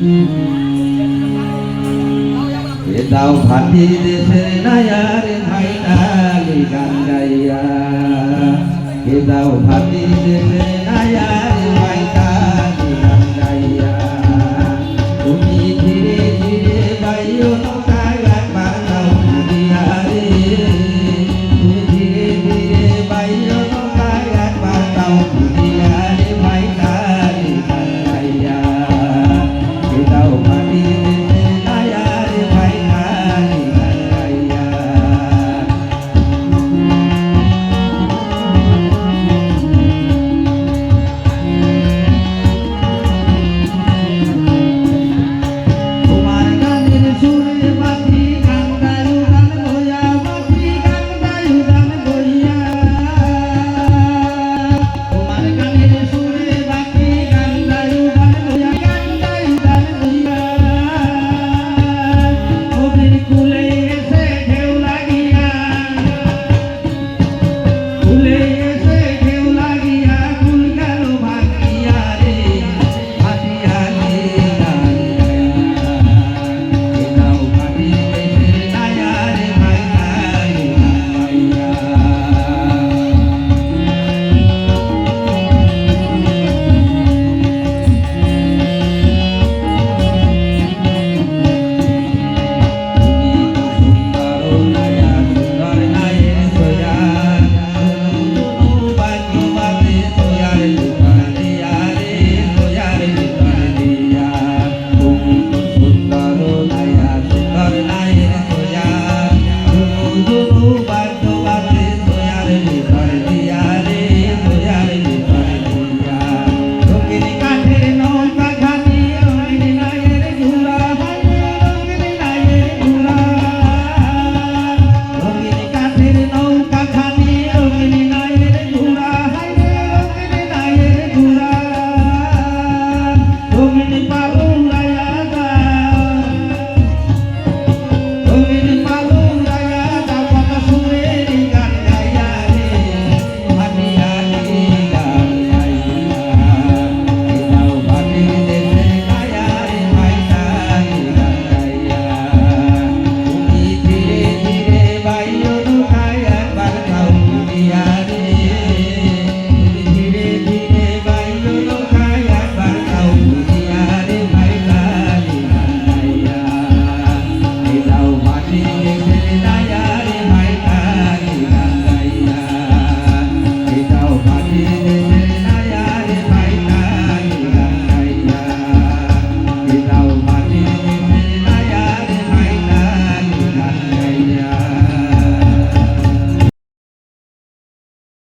এ দাও ভাতি দেশের নায়ার ভাইটালি গান গাইয়া। এ দাও ভাতি দেশের